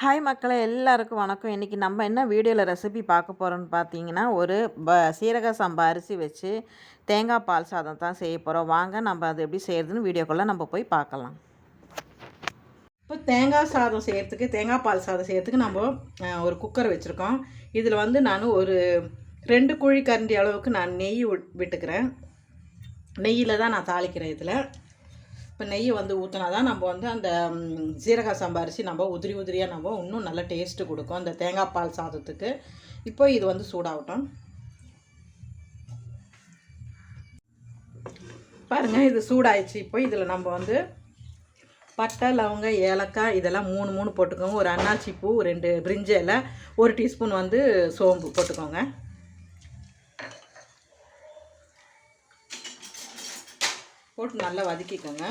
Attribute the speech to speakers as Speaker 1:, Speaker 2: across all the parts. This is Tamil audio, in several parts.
Speaker 1: ஹாய் மக்களை எல்லாருக்கும் வணக்கம். இன்றைக்கி நம்ம என்ன வீடியோவில் ரெசிபி பார்க்க போகிறோம்னு பார்த்தீங்கன்னா ஒரு ப சீரக சம்பா அரிசி வச்சு தேங்காய் பால் சாதம் தான் செய்ய போகிறோம் வாங்க நம்ம அது எப்படி செய்கிறதுன்னு வீடியோக்குள்ளே நம்ம போய் பார்க்கலாம்.
Speaker 2: இப்போ தேங்காய் சாதம் செய்கிறதுக்கு தேங்காய் பால் சாதம் செய்கிறதுக்கு நம்ம ஒரு குக்கர் வச்சுருக்கோம். இதில் வந்து நான் ஒரு ரெண்டு குழி கரண்டி அளவுக்கு நான் நெய் விட்- விட்டுக்கிறேன். நெய்யில் தான் நான் தாளிக்கிறேன் இதில். இப்போ நெய் வந்து ஊற்றினா தான் நம்ம வந்து அந்த சீரகம் சீரக நம்ம உதிரி உதிரியாக நம்ம இன்னும் நல்ல டேஸ்ட்டு கொடுக்கும். அந்த தேங்காய் பால் சாதத்துக்கு. இப்போ இது வந்து சூடாகட்டும். பாருங்கள் இது சூடாயிடுச்சு. இப்போ இதில் நம்ம வந்து பட்டை லவங்க ஏலக்காய் இதெல்லாம் மூணு மூணு போட்டுக்கோங்க. ஒரு அன்னாச்சி பூ ரெண்டு பிரிஞ்சில் இலை ஒரு டீஸ்பூன் வந்து சோம்பு போட்டுக்கோங்க. போட்டு நல்லா வதக்கிக்கோங்க.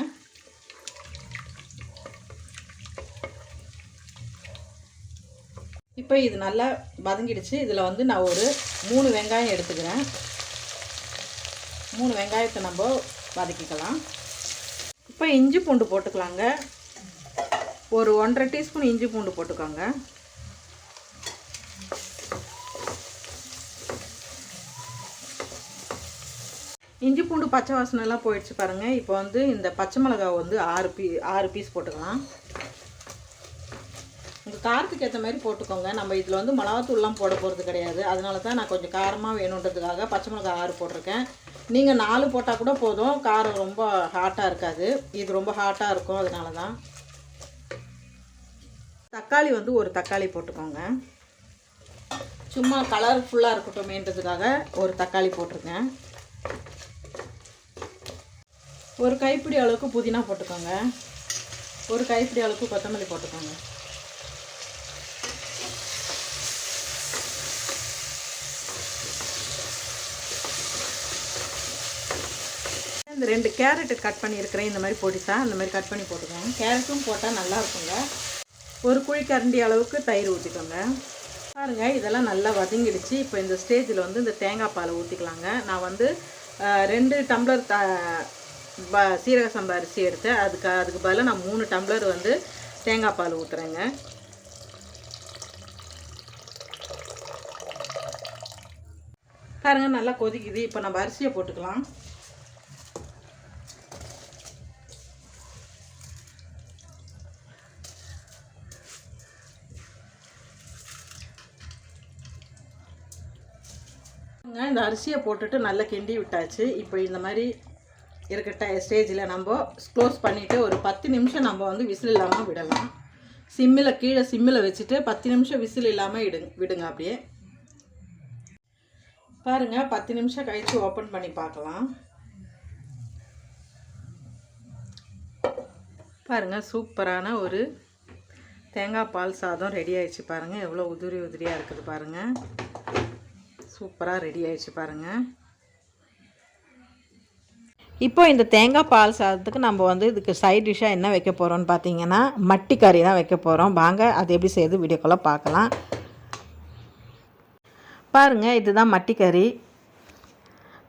Speaker 2: இப்போ இது நல்லா வதங்கிடுச்சு. இதில் வந்து நான் ஒரு மூணு வெங்காயம் எடுத்துக்கிறேன். மூணு வெங்காயத்தை நம்ம வதக்கிக்கலாம். இப்போ இஞ்சி பூண்டு போட்டுக்கலாங்க. ஒரு ஒன்றரை டீஸ்பூன் இஞ்சி பூண்டு போட்டுக்கோங்க. இஞ்சி பூண்டு பச்சை வாசனை எல்லாம் போயிடுச்சு பாருங்கள் இப்போ வந்து இந்த பச்சை மிளகாய் வந்து ஆறு பீ ஆறு பீஸ் போட்டுக்கலாம். உங்கள் காரத்துக்கு ஏற்ற மாதிரி போட்டுக்கோங்க. நம்ம இதில் வந்து மிளகாத்தூள்லாம் போட போகிறது கிடையாது. அதனால தான் நான் கொஞ்சம் காரமாக வேணுன்றதுக்காக பச்சை மிளகாய் ஆறு போட்டிருக்கேன். நீங்கள் நாலு போட்டால் கூட போதும். காரம் ரொம்ப ஹாட்டாக இருக்காது. இது ரொம்ப ஹாட்டாக இருக்கும். அதனால தான் தக்காளி வந்து ஒரு தக்காளி போட்டுக்கோங்க. சும்மா கலர்ஃபுல்லாக இருக்கட்டுமேன்றதுக்காக ஒரு தக்காளி போட்டிருக்கேன். ஒரு கைப்பிடி அளவுக்கு புதினா போட்டுக்கோங்க. ஒரு கைப்பிடி அளவுக்கு கொத்தமல்லி போட்டுக்கோங்க. இந்த ரெண்டு கேரட்டு கட் பண்ணியிருக்கிறேன். இந்த மாதிரி பொடிசா இந்த மாதிரி கட் பண்ணி போட்டுக்கோங்க. கேரட்டும் போட்டால் நல்லா இருக்குங்க. ஒரு குழி கரண்டி அளவுக்கு தயிர் ஊற்றிக்கோங்க பாருங்க இதெல்லாம் நல்லா வதங்கிடுச்சு. இப்போ இந்த ஸ்டேஜில் வந்து இந்த தேங்காய் பாலை ஊற்றிக்கலாங்க நான் வந்து ரெண்டு டம்ளர் த ப சீரக சம்பா அரிசி எடுத்தேன். அதுக்கு அதுக்கு பதிலாக நான் மூணு டம்ளர் வந்து தேங்காய் பால் ஊற்றுறேங்க பாருங்க நல்லா கொதிக்குது. இப்போ நம்ம அரிசியை போட்டுக்கலாம். இந்த அரிசியை போட்டுட்டு நல்லா கிண்டி விட்டாச்சு. இப்போ இந்த மாதிரி இருக்கட்ட டை ஸ்டேஜில் நம்ம க்ளோஸ் பண்ணிவிட்டு ஒரு பத்து நிமிஷம் நம்ம வந்து விசில் இல்லாமல் விடலாம். சிம்மில் கீழே சிம்மில் வச்சுட்டு பத்து நிமிஷம் விசில் இல்லாமல் இடுங்க விடுங்க அப்படியே. பாருங்கள் பத்து நிமிஷம் கழித்து ஓப்பன் பண்ணி பார்க்கலாம். பாருங்கள் சூப்பரான ஒரு தேங்காய் பால் சாதம் ரெடி ஆயிடுச்சு பாருங்கள் எவ்வளோ உதிரி உதிரியாக இருக்குது பாருங்கள் சூப்பராக ரெடி ஆயிடுச்சு பாருங்கள்
Speaker 1: இப்போ இந்த தேங்காய் பால் சாதத்துக்கு நம்ம வந்து இதுக்கு சைட் டிஷ்ஷாக என்ன வைக்க போகிறோம்னு பார்த்தீங்கன்னா மட்டி கறி தான் வைக்க போகிறோம் வாங்க அது எப்படி செய்யுது வீடியோக்குள்ளே பார்க்கலாம் பாருங்கள் இதுதான் மட்டி கறி.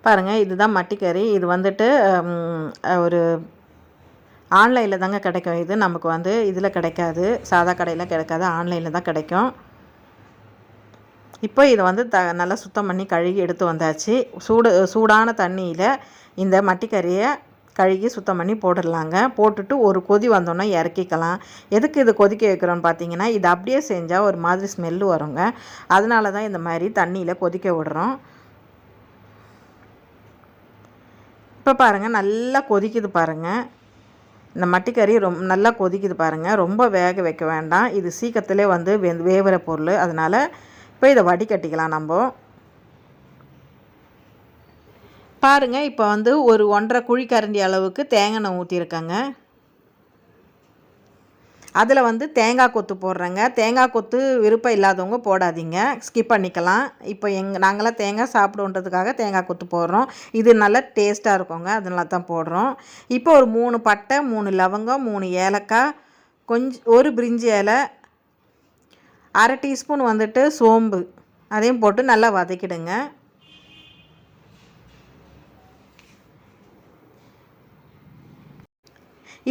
Speaker 1: பாருங்கள் இதுதான் மட்டி கறி. இது வந்துட்டு ஒரு ஆன்லைனில் தாங்க கிடைக்கும். இது நமக்கு வந்து இதில் கிடைக்காது. சாதா கடையில் கிடைக்காது. ஆன்லைனில் தான் கிடைக்கும். இப்போ இதை வந்து த நல்லா சுத்தம் பண்ணி கழுகி எடுத்து வந்தாச்சு. சூடு சூடான தண்ணியில் இந்த மட்டிக்கறியை கழுகி சுத்தம் பண்ணி போட்டுடலாங்க. போட்டுட்டு ஒரு கொதி வந்தோன்னே இறக்கிக்கலாம். எதுக்கு இது கொதிக்க வைக்கிறோன்னு பார்த்தீங்கன்னா இது அப்படியே செஞ்சால் ஒரு மாதிரி ஸ்மெல்லு வருங்க. அதனால தான் இந்த மாதிரி தண்ணியில் கொதிக்க விடுறோம். இப்போ பாருங்கள் நல்லா கொதிக்குது பாருங்கள் இந்த மட்டிக்கறி ரொம்ப நல்லா கொதிக்குது பாருங்கள் ரொம்ப வேக வைக்க வேண்டாம். இது சீக்கிரத்துலேயே வந்து வே வேவுற பொருள். அதனால் இப்போ இதை வடிகட்டிக்கலாம் நம்ம. பாருங்கள் இப்போ வந்து ஒரு ஒன்றரை குழி கரண்டி அளவுக்கு தேங்காய் எண்ணெய் ஊற்றிருக்கேங்க அதில் வந்து தேங்காய் கொத்து போடுறேங்க. தேங்காய் கொத்து விருப்பம் இல்லாதவங்க போடாதீங்க. ஸ்கிப் பண்ணிக்கலாம். இப்போ எங் நாங்களாம் தேங்காய் சாப்பிடுன்றதுக்காக தேங்காய் கொத்து போடுறோம். இது நல்லா டேஸ்ட்டாக இருக்குங்க. அதனால தான் போடுறோம். இப்போ ஒரு மூணு பட்டை மூணு லவங்கம் மூணு ஏலக்காய் கொஞ்சம் ஒரு பிரிஞ்சி இலை அரை டீஸ்பூன் வந்துட்டு சோம்பு. அதையும் போட்டு நல்லா வதக்கிடுங்க.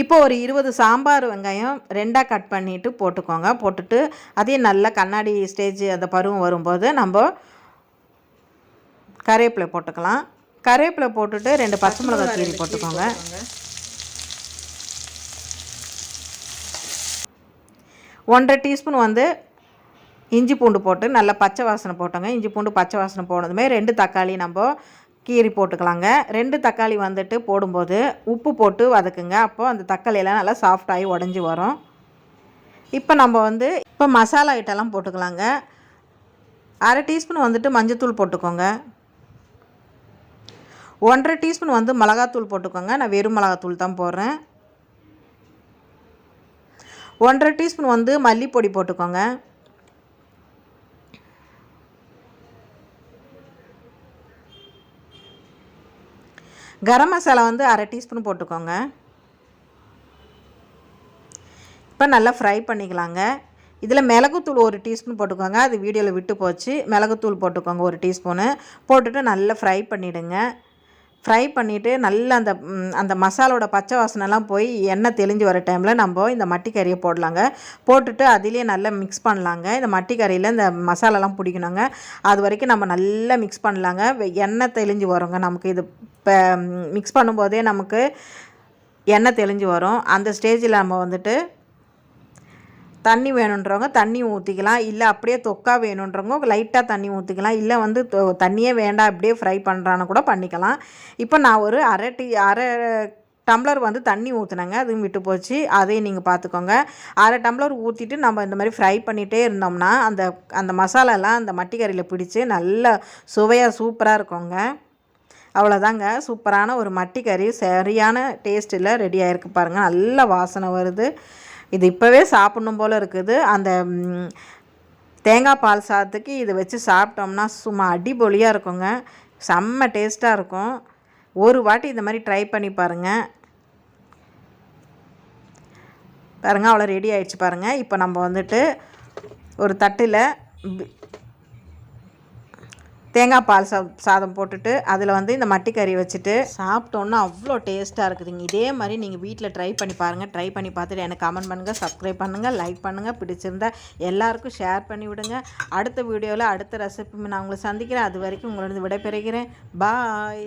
Speaker 1: இப்போ ஒரு இருபது சாம்பார் வெங்காயம் ரெண்டாக கட் பண்ணிவிட்டு போட்டுக்கோங்க. போட்டுட்டு அதையும் நல்லா கண்ணாடி ஸ்டேஜ் அந்த பருவம் வரும்போது நம்ம கருவேப்பிலை போட்டுக்கலாம். கருவேப்பிலை போட்டுட்டு ரெண்டு பச்சை மிளகாய் கீரி போட்டுக்கோங்க. ஒன்றரை டீஸ்பூன் வந்து இஞ்சி பூண்டு போட்டு நல்லா பச்சை வாசனை போட்டோங்க. இஞ்சி பூண்டு பச்சை வாசனை போனதுமே ரெண்டு தக்காளி நம்ம கீரி போட்டுக்கலாங்க. ரெண்டு தக்காளி வந்துட்டு போடும்போது உப்பு போட்டு வதக்குங்க. அப்போது அந்த தக்காளியெல்லாம் நல்லா சாஃப்டாகி உடஞ்சி வரும். இப்போ நம்ம வந்து இப்போ மசாலா ஐட்டம்லாம் போட்டுக்கலாங்க. அரை டீஸ்பூன் வந்துட்டு மஞ்சத்தூள் போட்டுக்கோங்க. ஒன்றரை டீஸ்பூன் வந்து மிளகாத்தூள் போட்டுக்கோங்க. நான் வெறும் மிளகாத்தூள் தான் போடுறேன். ஒன்றரை டீஸ்பூன் வந்து மல்லிப்பொடி போட்டுக்கோங்க. கரம் மசாலா வந்து அரை டீஸ்பூன் போட்டுக்கோங்க. இப்போ நல்லா ஃப்ரை பண்ணிக்கலாங்க. இதில் மிளகுத்தூள் ஒரு டீஸ்பூன் போட்டுக்கோங்க. அது வீடியோவில் விட்டு போச்சு. மிளகுத்தூள் போட்டுக்கோங்க ஒரு டீஸ்பூனு. போட்டுட்டு நல்லா ஃப்ரை பண்ணிவிடுங்க ஃப்ரை பண்ணிவிட்டு நல்லா அந்த அந்த மசாலோட பச்சை வாசனைலாம் போய் எண்ணெய் தெளிஞ்சு வர டைமில் நம்ம இந்த மட்டி கறியை போடலாங்க. போட்டுட்டு அதிலே நல்லா மிக்ஸ் பண்ணலாங்க. இந்த மட்டி கறியில் இந்த மசாலாலாம் பிடிக்கணுங்க. அது வரைக்கும் நம்ம நல்லா மிக்ஸ் பண்ணலாங்க. வெ- எண்ணெய் தெளிஞ்சு வருங்க. நமக்கு இது இப்போ மிக்ஸ் பண்ணும்போதே நமக்கு எண்ணெய் தெளிஞ்சு வரும். அந்த ஸ்டேஜில் நம்ம வந்துட்டு தண்ணி வேணுன்றவங்க தண்ணி ஊற்றிக்கலாம் இல்லை அப்படியே தொக்கா வேணுன்றவங்க லைட்டாக தண்ணி ஊற்றிக்கலாம் இல்லை வந்து தண்ணியே வேண்டாம் அப்படியே ஃப்ரை பண்ணுறான்னு கூட பண்ணிக்கலாம். இப்போ நான் ஒரு அரை டீ அரை டம்ளர் வந்து தண்ணி ஊற்றுனேங்க அதுவும் விட்டு போச்சு. அதையும் நீங்கள் பார்த்துக்கோங்க அரை டம்ளர் ஊற்றிட்டு நம்ம இந்த மாதிரி ஃப்ரை பண்ணிகிட்டே இருந்தோம்னா அந்த அந்த மசாலாலாம் அந்த மட்டிக்கறியில் பிடிச்சி நல்லா சுவையாக சூப்பராக இருக்குங்க. அவ்வளோதாங்க சூப்பரான ஒரு மட்டிக்கறி சரியான டேஸ்ட்டில் ரெடி ஆகிருக்கு பாருங்கள் நல்ல வாசனை வருது. இது இப்போவே சாப்பிடணும் போல் இருக்குது. அந்த தேங்காய் பால் சாதத்துக்கு இதை வச்சு சாப்பிட்டோம்னா சும்மா அடிபொலியாக இருக்குங்க. செம்ம டேஸ்ட்டாக இருக்கும். ஒரு வாட்டி இந்த மாதிரி ட்ரை பண்ணி பாருங்கள் பாருங்கள் அவ்வளோ ரெடி ஆயிடுச்சு பாருங்கள் இப்போ நம்ம வந்துட்டு ஒரு தட்டில் தேங்காய் பால் சா சாதம் போட்டுட்டு அதில் வந்து இந்த மட்டி கறி வச்சுட்டு சாப்பிட்டோன்னா அவ்வளோ டேஸ்ட்டாக இருக்குதுங்க. இதே மாதிரி நீங்கள் வீட்டில் ட்ரை பண்ணி பாருங்கள் ட்ரை பண்ணி பார்த்துட்டு எனக்கு கமெண்ட் பண்ணுங்கள் சப்ஸ்கிரைப் பண்ணுங்கள் லைக் பண்ணுங்கள் பிடிச்சிருந்தா எல்லாருக்கும் ஷேர் பண்ணி விடுங்க. அடுத்த வீடியோவில் அடுத்த ரெசிபி நான் உங்களை சந்திக்கிறேன். அது வரைக்கும் உங்களோட விடைபெறுகிறேன். பாய்